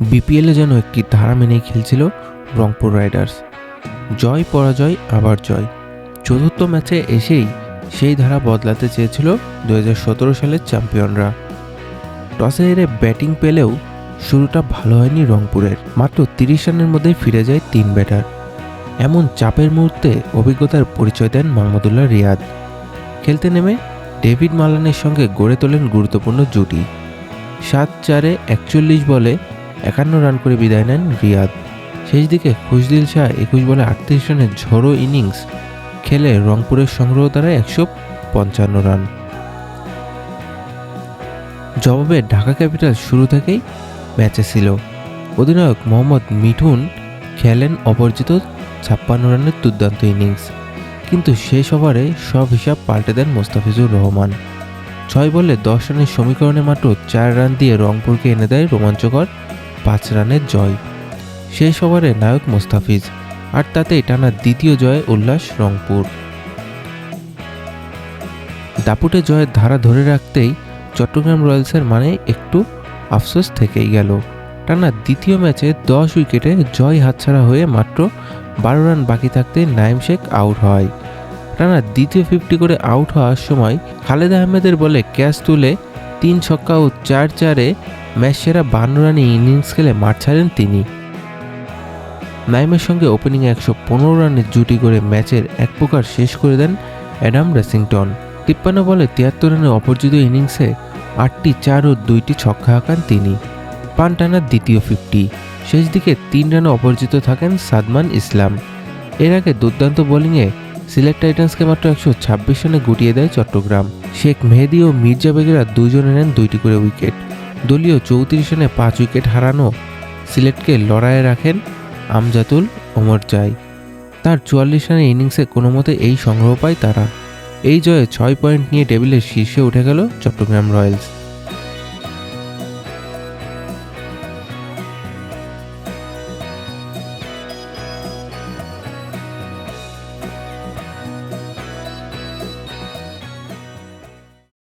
বিপিএলে যেন একটি ধারা মেনেই খেলছিল রংপুর রাইডার্স। জয়, পরাজয়, আবার জয়। চতুর্থ ম্যাচে এসেই সেই ধারা বদলাতে চেয়েছিল দু সতেরো সালের চ্যাম্পিয়নরা। টসে হেরে ব্যাটিং পেলেও শুরুটা ভালো হয়নি রংপুরের। মাত্র তিরিশ রানের মধ্যেই ফিরে যায় তিন ব্যাটার। এমন চাপের মুহূর্তে অভিজ্ঞতার পরিচয় দেন মাহমুদুল্লাহ রিয়াদ। খেলতে নেমে ডেভিড মালানের সঙ্গে গড়ে তোলেন গুরুত্বপূর্ণ জুটি। সাত চারে একচল্লিশ বলে একান্ন রান করে বিদায় নেন রিয়াদ। শেষ দিকে খুশদিল শাহ একুশ বলে আটত্রিশ রানের ঝড়ো ইনিংস খেলে রংপুরের সংগ্রহ দ্বারা একশো পঞ্চান্ন রান। জবাবে ঢাকা ক্যাপিটাল শুরু থেকেই ম্যাচে ছিল। অধিনায়ক মোহাম্মদ মিঠুন খেলেন অপরিচিত ছাপ্পান্ন রানের দুর্দান্ত ইনিংস, কিন্তু শেষ ওভারে সব হিসাব পাল্টে দেন মোস্তাফিজুর রহমান। ছয় বলে দশ রানের সমীকরণে মাত্র চার রান দিয়ে রংপুরকে এনে দেয় রোমাঞ্চকর পাঁচ রানের জয়। শেষ ওভারে নায়ক মোস্তাফিজ আর তাতেই টানা দ্বিতীয় জয়ে উল্লাস রংপুর। দাপুটে জয়ের ধারা ধরে রাখতেই চট্টগ্রাম রয়্যালসের মানে একটু আফসোস থেকেই গেল। টানা দ্বিতীয় ম্যাচে দশ উইকেটে জয় হাতছাড়া হয়ে মাত্র বারো রান বাকি থাকতে নাইম শেখ আউট হয়। টানা দ্বিতীয় ফিফটি করে আউট হওয়ার সময় খালেদ আহমেদের বলে ক্যাচ তুলে তিন ছক্কা ও চার চারে ম্যাচ সেরা বান্ন রানে ইনিংস খেলে মাঠ ছাড়েন তিনি। নাইমের সঙ্গে ওপেনিংয়ে একশো পনেরো রানের জুটি করে ম্যাচের এক প্রকার শেষ করে দেন অ্যাডাম রেসিংটন। তিপ্পান্ন বলে তিয়াত্তর রানে অপরাজিত ইনিংসে আটটি চার ও দুইটি ছক্কা হাঁকান তিনি। পান টানার দ্বিতীয় ফিফটি। শেষ দিকে তিন রানে অপরাজিত থাকেন সাদমান ইসলাম। এর আগে দুর্দান্ত বোলিংয়ে সিলেট টাইটান্সকে মাত্র একশো ছাব্বিশ রানে গুটিয়ে দেয় চট্টগ্রাম। শেখ মেহেদি ও মির্জা বেগেরা দুজনে নেন দুইটি করে উইকেট। দলীয় চৌত্রিশ রানে পাঁচ উইকেট হারানো সিলেটকে লড়াইয়ে রাখেন আমজাতুল ওমর চাই তার চুয়াল্লিশ রানের ইনিংসে কোনো মতে এই সংগ্রহ পায় তারা। এই জয়ে ছয় পয়েন্ট নিয়ে টেবিলের শীর্ষে উঠে গেল চট্টগ্রাম রয়্যালস।